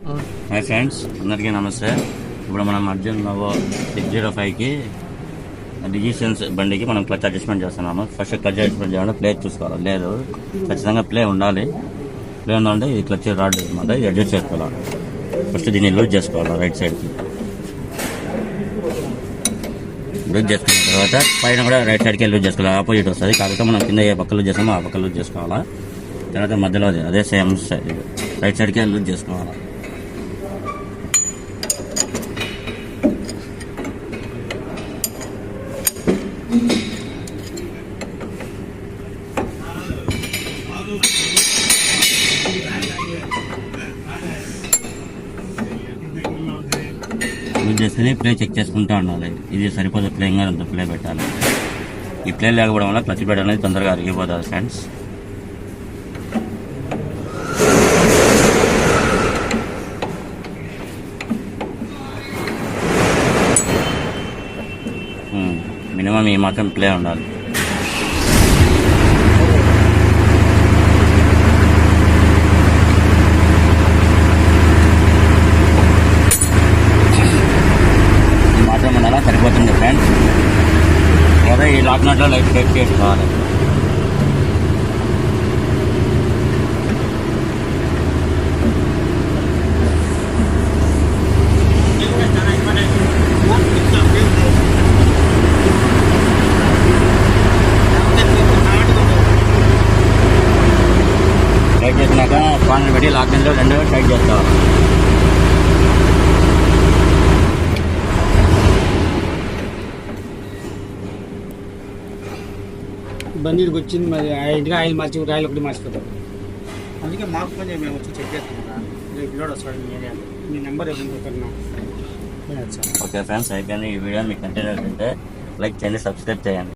Hi friends అందరికీ నమస్తే. ఇప్పుడు మనం అర్జున్ నవో సిక్స్ జీరో ఫైవ్కి డిజిషన్స్ బండికి మనం క్లచ్ అడ్జస్ట్మెంట్ చేస్తున్నాము. ఫస్ట్ క్లచ్ అడ్జస్ట్మెంట్ చేయాలంటే ప్లే చూసుకోవాలి. లేదు ఖచ్చితంగా ప్లే ఉండాలి. ప్లే ఉందంటే ఇది క్లచ్ రాడ్ అనమాట ఇది అడ్జస్ట్ చేసుకోవాలి. ఫస్ట్ దీన్ని లూజ్ చేసుకోవాలి రైట్ సైడ్కి లూజ్ చేసుకున్న తర్వాత పైన కూడా రైట్ సైడ్కి లూజ్ చేసుకోవాలి. ఆపోజిట్ వస్తుంది. కాకపోతే మనం కింద ఏ పక్క లూజ్ చేస్తామో ఆ పక్క లూజ్ చేసుకోవాలా? తర్వాత మధ్యలో అదే సేమ్ సైడ్ రైట్ సైడ్కే లూజ్ చేసుకోవాలి? యూజ్ చేస్తేనే ప్లే చెక్ చేసుకుంటూ ఉండాలి. ఇది సరిపోతే ప్లేయింగ్ గారు అంత ప్లే పెట్టాలి. ఈ ప్లే లేకపోవడం వల్ల క్లచ్ బెడ్ అనేది తొందరగా అరిగిపోతుంది ఫ్రెండ్స్ మినిమం ఈ మాత్రం ప్లే ఉండాలి. ఈ మాత్రం ఉండాలా? సరిపోతుంది ఫ్రెండ్స్ అదే ఈ లాక్ నట్లో లైట్ చెక్ చేసుకోవాలి టైట్ స్పాన్ పెట్టి లాక్ నట్లో రెండు టైట్ బండి ఇక్కడికి వచ్చింది మరి ఆ ఇంటికి ఆయిల్ మార్చి ఆయిల్ ఒకటి మార్చిపోతాం అందుకే మాకు చేయి మేము వచ్చి చెక్ చేస్తాం కదా. రేపు వస్తాడు మీ నెంబర్ ఏమైనా పెట్టినా ఓకే ఫ్రెండ్స్ అయిపోయింది ఈ వీడియో. మీకు కంటెంట్ అయితే లైక్ చేయండి సబ్స్క్రైబ్ చేయండి.